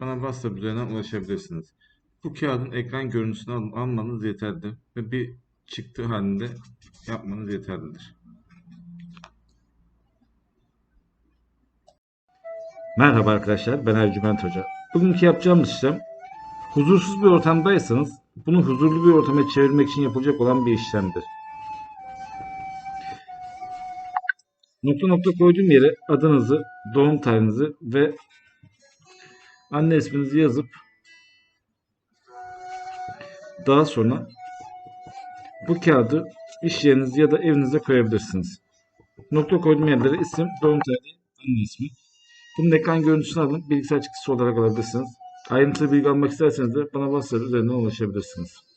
bana WhatsApp üzerinden ulaşabilirsiniz. Bu kağıdın ekran görüntüsünü al- almanız yeterlidir ve bir çıktı halinde yapmanız yeterlidir. Merhaba arkadaşlar, ben Ercüment Hoca. Bugünkü yapacağımız işlem, huzursuz bir ortamdaysanız bunu huzurlu bir ortama çevirmek için yapılacak olan bir işlemdir. Nokta nokta koyduğum yere adınızı, doğum tarihinizi ve anne isminizi yazıp daha sonra bu kağıdı iş yeriniz ya da evinize koyabilirsiniz. Nokta koyduğum yerlere isim, doğum tarihi, anne ismi. Bunun ekran görüntüsünü alın, bilgisayar çıktısı olarak alabilirsiniz. Ayrıntılı bilgi almak isterseniz de bana WhatsApp üzerinden ulaşabilirsiniz.